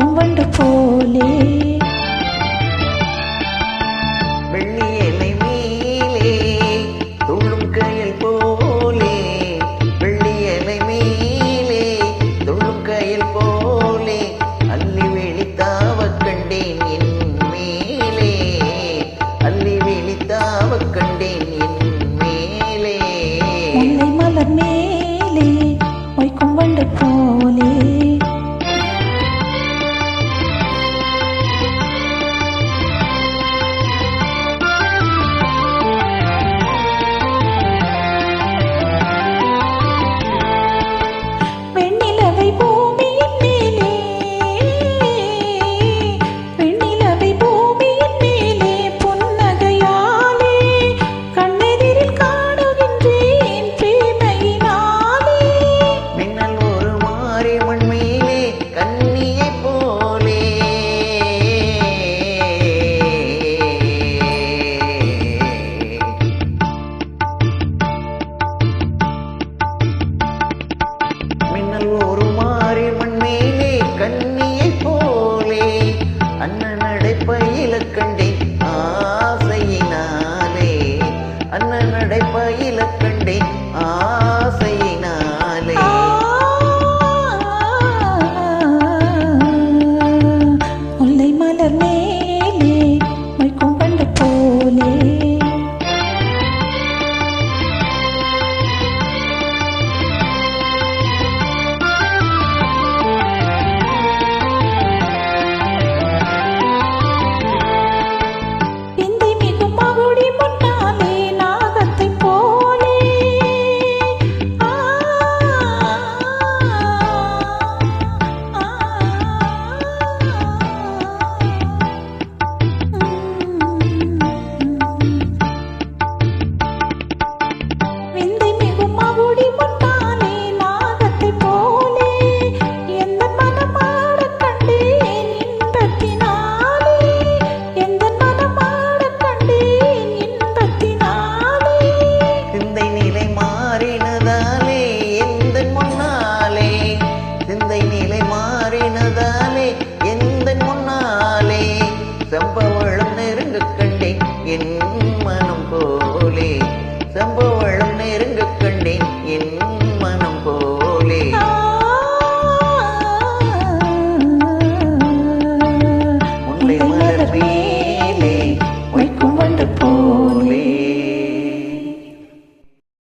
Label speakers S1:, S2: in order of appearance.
S1: convento
S2: மனம் போலே. சம்பவளம் நெருங்க கண்டேன் என் மனம் போலே. முல்லை மலர்